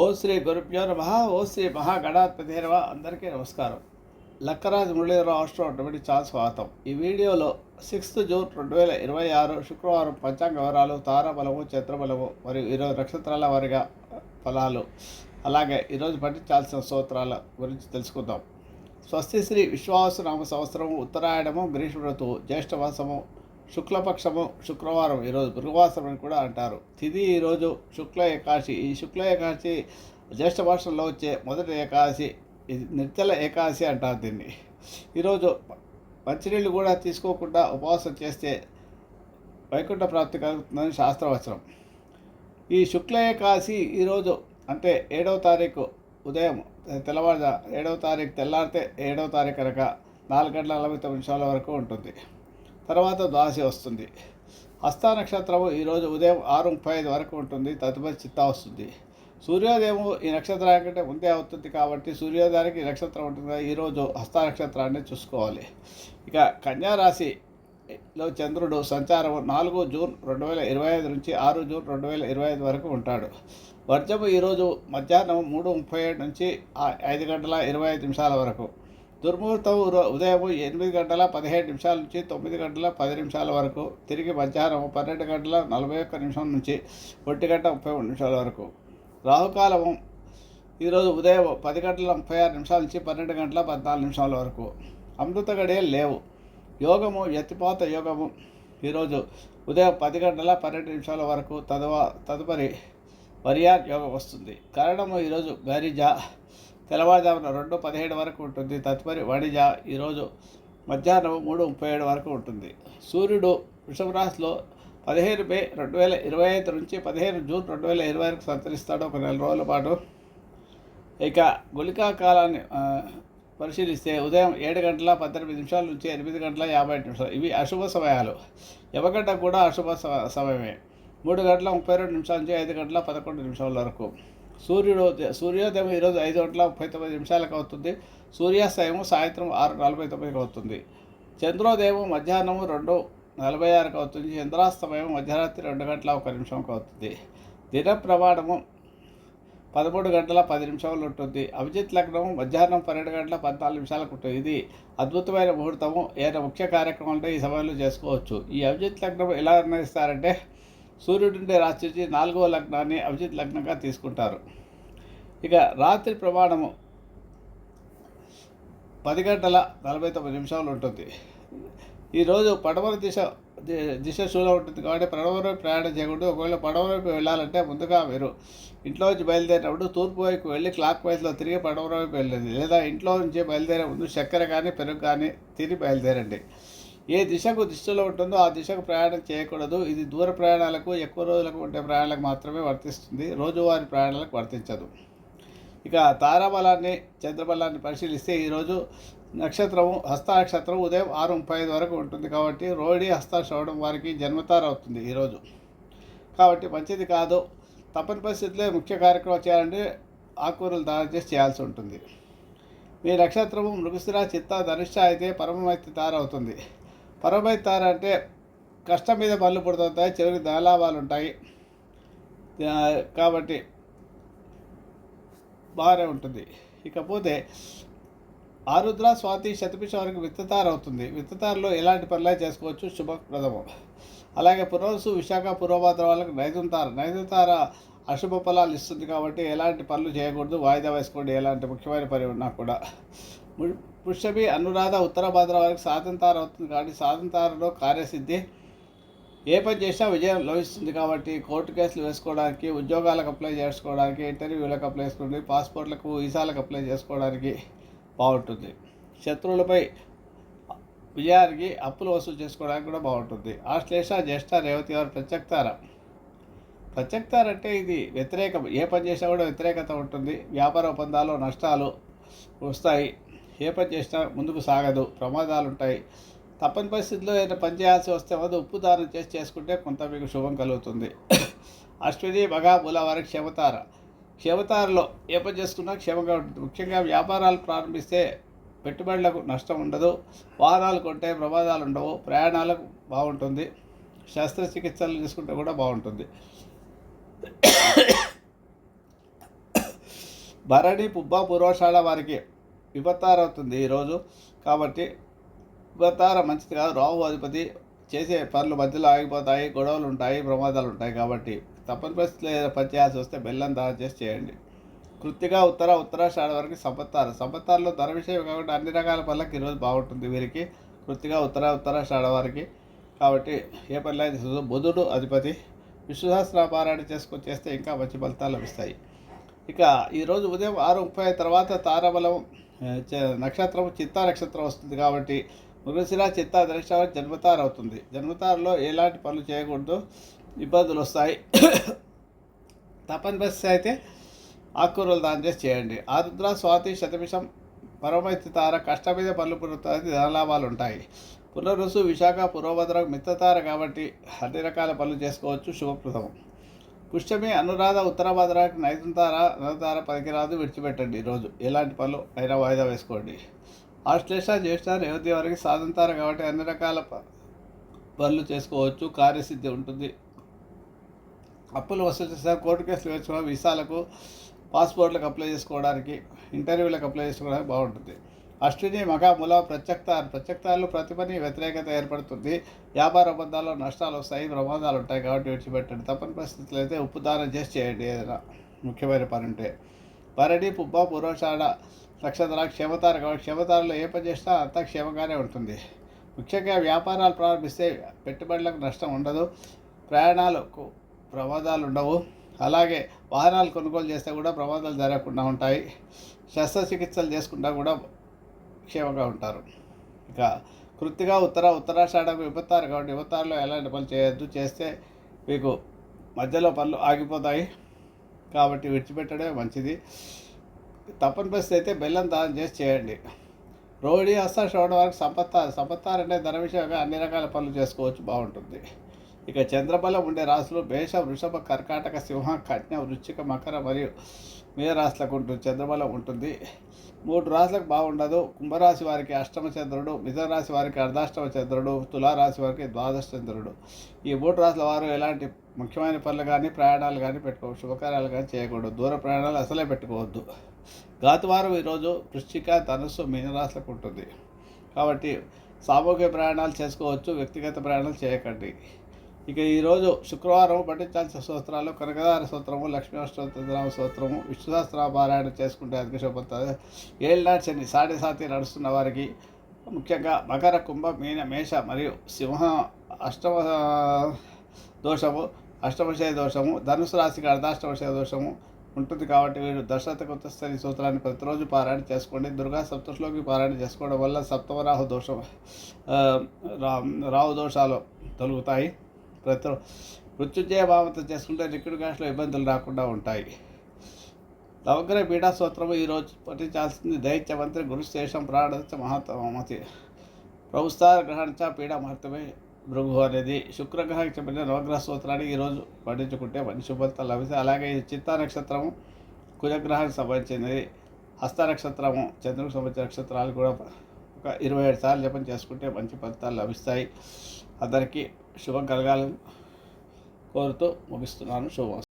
ఓ శ్రీ గురుభ్యో నమ ఓ శ్రీ మహాగణాధిపతి నమ. అందరికీ నమస్కారం. లక్కరాజు మురళీరావు అటువంటి చాలా స్వాగతం. ఈ వీడియోలో సిక్స్త్ జూన్ రెండు వేల ఇరవై ఆరు శుక్రవారం పంచాంగ వివరాలు తారాబలము చంద్రబలము మరియు ఈరోజు నక్షత్రాల వారిగా ఫలాలు అలాగే ఈరోజు పఠించాల్సిన స్తోత్రాల గురించి తెలుసుకుందాం. స్వస్తి శ్రీ విశ్వాసనామ సంవత్సరము ఉత్తరాయణము గ్రీష్మ ఋతువు జ్యేష్ఠమాసము శుక్లపక్షము శుక్రవారం ఈరోజు భృగువాసం అని కూడా అంటారు. తిది ఈరోజు శుక్ల ఏకాదశి ఈ శుక్ల ఏకాదశి జ్యేష్ఠ భాషల్లో వచ్చే మొదటి ఏకాదశి ఇది నిర్జల ఏకాదశి అంటారు దీన్ని. ఈరోజు మంచినీళ్ళు కూడా తీసుకోకుండా ఉపవాసం చేస్తే వైకుంఠ ప్రాప్తి కలుగుతుందని శాస్త్రవచనం. ఈ శుక్ల ఏకాదశి ఈరోజు అంటే ఏడవ తారీఖు ఉదయం తెల్లవారుజా ఏడవ తారీఖు తెల్లారితే ఏడవ తారీఖు కనుక నాలుగు గంటల నలభై తొమ్మిది నిమిషాల వరకు ఉంటుంది. తర్వాత ద్వాదశి వస్తుంది. హస్త నక్షత్రము ఈరోజు ఉదయం ఆరు ముప్పై ఐదు వరకు ఉంటుంది. తదుపరి చిత్త వస్తుంది. సూర్యోదయం ఈ నక్షత్రానికి కంటే ముందే అవుతుంది కాబట్టి సూర్యోదయానికి నక్షత్రం ఉంటుంది కదా ఈరోజు హస్త నక్షత్రాన్ని చూసుకోవాలి. ఇక కన్యారాశిలో చంద్రుడు సంచారం నాలుగు జూన్ రెండు వేల ఇరవై ఐదు నుంచి ఆరు జూన్ రెండు వేల ఇరవై ఐదు వరకు ఉంటాడు. వర్జము ఈరోజు మధ్యాహ్నం మూడు ముప్పై ఏడు నుంచి ఐదు గంటల ఇరవై ఐదు నిమిషాల వరకు. దుర్ముహూర్తం ఉదయం ఎనిమిది గంటల పదిహేడు నిమిషాల నుంచి తొమ్మిది గంటల పది నిమిషాల వరకు తిరిగి మధ్యాహ్నం పన్నెండు గంటల నలభై ఒక్క నిమిషం నుంచి ఒంటి గంట ముప్పై మూడు నిమిషాల వరకు. రాహుకాలము ఈరోజు ఉదయం పది గంటల ముప్పై ఆరు నిమిషాల నుంచి పన్నెండు గంటల పద్నాలుగు నిమిషాల వరకు. అమృత గడియలు లేవు. యోగము వ్యతిపాత యోగము ఈరోజు ఉదయం పది గంటల పన్నెండు నిమిషాల వరకు తదువ తదుపరి వరియార్ యోగం వస్తుంది. కారణము ఈరోజు గరిజ తెల్లవారుజామున రెండు పదిహేడు వరకు ఉంటుంది. తదుపరి వణిజ ఈరోజు మధ్యాహ్నం మూడు ముప్పై ఏడు వరకు ఉంటుంది. సూర్యుడు వృషభరాశిలో పదిహేను మే రెండు వేల ఇరవై ఐదు నుంచి పదిహేను జూన్ రెండు వేల ఇరవై వరకు సంచరిస్తాడు. ఒక నెల రోజుల పాటు ఇక గుళికా కాలాన్ని పరిశీలిస్తే ఉదయం ఏడు గంటల పద్దెనిమిది నిమిషాల నుంచి ఎనిమిది గంటల యాభై ఐదు నిమిషాలు. ఇవి అశుభ సమయాలు. యమగంట కూడా అశుభ స- సమయమే. మూడు గంటల ముప్పై రెండు నిమిషాల నుంచి ఐదు గంటల పదకొండు నిమిషాల వరకు. సూర్యుడు సూర్యోదయం ఈరోజు ఐదు గంటల ముప్పై తొమ్మిది నిమిషాలకు అవుతుంది. సూర్యాస్తయం సాయంత్రం ఆరు నలభై తొమ్మిదికి అవుతుంది. చంద్రోదయం మధ్యాహ్నం రెండు నలభై ఆరుకి అవుతుంది. చంద్రాస్తమయం మధ్యరాత్రి రెండు గంటల ఒక నిమిషంకి అవుతుంది. దిన ప్రమాణము పదమూడు గంటల పది నిమిషాలు ఉంటుంది. అభిజిత్ లగ్నం మధ్యాహ్నం పన్నెండు గంటల పద్నాలుగు నిమిషాలకు ఉంటుంది. ఇది అద్భుతమైన ముహూర్తము. ఏదైనా ముఖ్య కార్యక్రమాలు ఈ సమయంలో చేసుకోవచ్చు. ఈ అభిజిత్ లగ్నం ఎలా నిర్ణయిస్తారంటే సూర్యుడుండే నుండి రాశి నాలుగవ లగ్నాన్ని అభిజిత్ లగ్నంగా తీసుకుంటారు. ఇక రాత్రి ప్రమాణము పది గంటల నలభై తొమ్మిది నిమిషాలు ఉంటుంది. ఈరోజు పడమర దిశ దిశ శూల ఉంటుంది కాబట్టి పడమర ప్రయాణం చేయకూడదు. ఒకవేళ పడమర వెళ్ళాలంటే ముందుగా మీరు ఇంట్లో నుంచి బయలుదేరినప్పుడు తూర్పు వైపు వెళ్ళి క్లాక్ వైజ్లో తిరిగి పడమర వైపు వెళ్ళండి. లేదా ఇంట్లో నుంచి బయలుదేరే ముందు చక్కెర కానీ పెరుగు కానీ తిరిగి బయలుదేరండి. ఏ దిశకు దిశలో ఉంటుందో ఆ దిశకు ప్రయాణం చేయకూడదు. ఇది దూర ప్రయాణాలకు ఎక్కువ రోజులకు ఉండే ప్రయాణాలకు మాత్రమే వర్తిస్తుంది. రోజువారీ ప్రయాణాలకు వర్తించదు. ఇక తారాబలాన్ని చంద్రబలాన్ని పరిశీలిస్తే ఈరోజు నక్షత్రము హస్త నక్షత్రం ఉదయం ఆరు ముప్పై ఐదు వరకు ఉంటుంది కాబట్టి రోడి హస్త శ్రవణం వారికి జన్మతార అవుతుంది ఈరోజు కాబట్టి మంచిది కాదు. తప్పని పరిస్థితుల్లో ముఖ్య కార్యక్రమం చేయాలంటే ఆకుకూరలు దానం చేసి చేయాల్సి ఉంటుంది. మీ నక్షత్రము మృగశిర చిత్త ధనుష్ట అయితే పరమమైతి తార అవుతుంది పరమమైతి తార అంటే కష్టం మీద పనులు పుడుతుంటాయి చివరికి ధనలాభాలు ఉంటాయి కాబట్టి బాగానే ఉంటుంది. ఇకపోతే ఆరుద్ర స్వాతి శతపిష వరకు విత్తతార అవుతుంది. విత్తతారలో ఎలాంటి పనులే చేసుకోవచ్చు శుభప్రదము. అలాగే పునరుసు విశాఖ పూర్వభాద్ర వాళ్ళకి నైదుంతార. నైదుంతార అశుభ ఫలాలు ఇస్తుంది కాబట్టి ఎలాంటి పనులు చేయకూడదు. వాయిదా వేసుకోండి ఎలాంటి ముఖ్యమైన పని ఉన్నా కూడా. ము- పుష్యమి అనురాధ ఉత్తర భద్ర వారికి స్వాతంత్రం అవుతుంది కాబట్టి స్వాతంత్రంలో కార్యసిద్ధి ఏ పని చేసినా విజయం లభిస్తుంది కాబట్టి కోర్టు కేసులు వేసుకోవడానికి ఉద్యోగాలకు అప్లై చేసుకోవడానికి ఇంటర్వ్యూలకు అప్లై చేసుకోండి పాస్పోర్ట్లకు వీసాలకు అప్లై చేసుకోవడానికి బాగుంటుంది. శత్రువులపై విజయానికి అప్పులు వసూలు చేసుకోవడానికి కూడా బాగుంటుంది. ఆశ్లేష జ్యేష్ఠ రేవతి వారు ప్రత్యక్తార ప్రత్యక్తార అంటే ఇది వ్యతిరేకం. ఏ పని చేసినా కూడా వ్యతిరేకత ఉంటుంది. వ్యాపార ఒప్పందాలు నష్టాలు వస్తాయి. ఏ పని చేసినా ముందుకు సాగదు. ప్రమాదాలు ఉంటాయి తప్పని పరిస్థితిలో ఏదైనా పని చేయాల్సి వస్తే అది ఉప్పు దానం చేసి చేసుకుంటే కొంత మీకు శుభం కలుగుతుంది. అశ్విని మగ వారి క్షమతార. క్షమతారలో ఏ పని చేసుకున్నా క్షేమంగా ఉంటుంది ముఖ్యంగా వ్యాపారాలు ప్రారంభిస్తే పెట్టుబడులకు నష్టం ఉండదు. వాహనాలు కొంటే ప్రమాదాలు ఉండవు. ప్రయాణాలకు బాగుంటుంది. శస్త్రచికిత్సలు తీసుకుంటే కూడా బాగుంటుంది. భరణి పుబ్బ పురోషాల వారికి విపత్తార అవుతుంది ఈరోజు కాబట్టి విపత్తార మంచిది కాదు. రాహు అధిపతి చేసే పనులు మధ్యలో ఆగిపోతాయి గొడవలు ఉంటాయి ప్రమాదాలు ఉంటాయి కాబట్టి తప్పని పరిస్థితులు ఏదైనా పని చేయాల్సి వస్తే బెల్లం దానం చేసి చేయండి. కృత్తిగా ఉత్తర ఉత్తరాషాఢ వరకు సంపత్తారు సంపత్తారులో ధర విషయం కాకుండా అన్ని రకాల పనులకు ఈరోజు బాగుంటుంది వీరికి. కృత్తిగా ఉత్తర ఉత్తరాషాఢ వారికి కాబట్టి ఏ పనులు అయితే బుధుడు అధిపతి విశ్వసహస్ర పారాయణ చేసుకొని చేస్తే ఇంకా మంచి ఫలితాలు లభిస్తాయి. ఇక ఈరోజు ఉదయం ఆరు ముప్పై తర్వాత తారాబలం నక్షత్రం చిత్తా నక్షత్రం వస్తుంది కాబట్టి మృగశిర చిత్తా దృష్ట జన్మతార అవుతుంది. జన్మతారలో ఎలాంటి పనులు చేయకూడదు ఇబ్బందులు వస్తాయి. తప్పని బస్ అయితే ఆకుకూరలు దాని చేసి చేయండి. ఆరుద్ర స్వాతి శతమిషం పరమైతి తార కష్ట మీద పనులు పురుతుంది ధనలాభాలు ఉంటాయి. పునరుసు విశాఖ పురోభద్ర మిత్రతార కాబట్టి అన్ని రకాల పనులు చేసుకోవచ్చు. శుభప్రదం పుష్యమి అనురాధ ఉత్తరభద్రకి నైతంతార నవతార పనికిరాదు విడిచిపెట్టండి ఈరోజు ఎలాంటి పనులు అయినా వాయిదా వేసుకోండి. ఆశ్లేష జ్యేష్ఠ రేవతి వారికి సాధంతారు కాబట్టి అన్ని రకాల ప- పనులు చేసుకోవచ్చు. కార్యసిద్ధి ఉంటుంది. అప్పులు వసూలు చేస్తారు కోర్టు కేసులు వేసుకోవడం వీసాలకు పాస్పోర్ట్లకు అప్లై చేసుకోవడానికి ఇంటర్వ్యూలకు అప్లై చేసుకోవడానికి బాగుంటుంది. అశ్విని మగ ముల ప్రత్యక్తారు ప్రత్యక్తాలు ప్రతిపని వ్యతిరేకత ఏర్పడుతుంది. వ్యాపార ఒప్పందాల్లో నష్టాలు వస్తాయి ప్రమాదాలు ఉంటాయి కాబట్టి విడిచిపెట్టండి. తప్పని పరిస్థితులు అయితే ఉప్పు దానం చేసి చేయండి ఏదైనా ముఖ్యమైన పని ఉంటే. భరణి పుబ్బ పూర్వషాఢ నక్షత్ర క్షేమతార కాబట్టి క్షేమతారలో ఏ పని చేసినా అంతా క్షేమంగానే ఉంటుంది. ముఖ్యంగా వ్యాపారాలు ప్రారంభిస్తే పెట్టుబడులకు నష్టం ఉండదు. ప్రయాణాలకు ప్రమాదాలు ఉండవు. అలాగే వాహనాలు కొనుగోలు చేస్తే కూడా ప్రమాదాలు జరగకుండా ఉంటాయి. శస్త్రచికిత్సలు చేసుకుంటా కూడా క్షేమంగా ఉంటారు. ఇక కృత్తిగా ఉత్తర ఉత్తరాషాఢకు విపత్తారు కాబట్టి విపత్తారులో ఎలాంటి పనులు చేయొద్దు చేస్తే మీకు మధ్యలో పనులు ఆగిపోతాయి. కాబట్టి విడిచిపెట్టడమే మంచిది. తప్పని పరిస్థితి అయితే బెల్లం దానం చేసి చేయండి. రోహిణి హస్త శ్రవణ వరకు సంపత్త సంపత్తారంటే ధన విషయంగా అన్ని రకాల పనులు చేసుకోవచ్చు. బాగుంటుంది. ఇక చంద్రబలం ఉండే రాశులు మేష వృషభ కర్కాటక సింహ కన్య వృశ్చిక మకర మరియు మీద రాశులకు ఉంటుంది చంద్రబలం ఉంటుంది. మూడు రాశులకు బాగుండదు. కుంభరాశి వారికి అష్టమ చంద్రుడు మిథున రాశి వారికి అర్ధాష్టమ చంద్రుడు తులారాశి వారికి ద్వాదశ చంద్రుడు. ఈ మూడు రాశుల వారు ఎలాంటి ముఖ్యమైన పనులు కానీ ప్రయాణాలు కానీ పెట్టుకోవచ్చు శుభకార్యాలు కానీ చేయకూడదు. దూర ప్రయాణాలు అసలే పెట్టుకోవద్దు. గాతువారం ఈరోజు వృశ్చిక ధనుస్సు మీనరాశులకు ఉంటుంది. కాబట్టి సామూహిక ప్రయాణాలు చేసుకోవచ్చు. వ్యక్తిగత ప్రయాణాలు చేయకండి. ఇక ఈరోజు శుక్రవారం పఠించాల్సిన స్తోత్రాలు కనకదార స్తోత్రము లక్ష్మీ అష్టోత్తరామ స్తోత్రము విశ్వశాస్త్ర పారాయణ చేసుకుంటే అధికశోపడుతుంది ఏళ్ళనాటి శని సాడే సాతి నడుస్తున్న వారికి ముఖ్యంగా మకర కుంభ మీన మేష మరియు సింహ అష్టమ దోషము అష్టమశయ దోషము ధనుసు రాశికి అర్ధాష్టమశయ దోషము ఉంటుంది కాబట్టి వీరు దశరథ కొత్తస్థలి సూత్రాన్ని ప్రతిరోజు పారాయణ చేసుకోండి. దుర్గా సప్తశ్లోకి పారాయణ చేసుకోవడం వల్ల సప్తమరాహు దోషం రా- రాహు దోషాలు తొలుగుతాయి. ప్రతి మృత్యుంజయ భావంతో చేసుకుంటే లిక్విడ్ గ్యాస్లో ఇబ్బందులు రాకుండా ఉంటాయి. నవగ్రహ పీఠా స్తోత్రము ఈరోజు పఠించాల్సింది దైత్యమంత్రి గురుశేషం ప్రాణచ మహాత్మతి ప్రభుస్థాన గ్రహణచ పీడా మహత్వమే భృగు అనేది. శుక్రగ్రహానికి చెప్పిన నవగ్రహ స్తోత్రాన్ని ఈరోజు పఠించుకుంటే మంచి శుభత్వం లభిస్తాయి. అలాగే ఇది చిత్తా నక్షత్రము కుజగ్రహానికి సంబంధించినది. హస్త నక్షత్రము చంద్రుకు సంబంధించిన నక్షత్రాలు కూడా ఒక ఇరవై ఏడు సార్లు జపం చేసుకుంటే మంచి ఫలితాలు లభిస్తాయి. అందరికీ శుభం కలగాలని కోరుతూ ముగిస్తున్నాను. శుభం.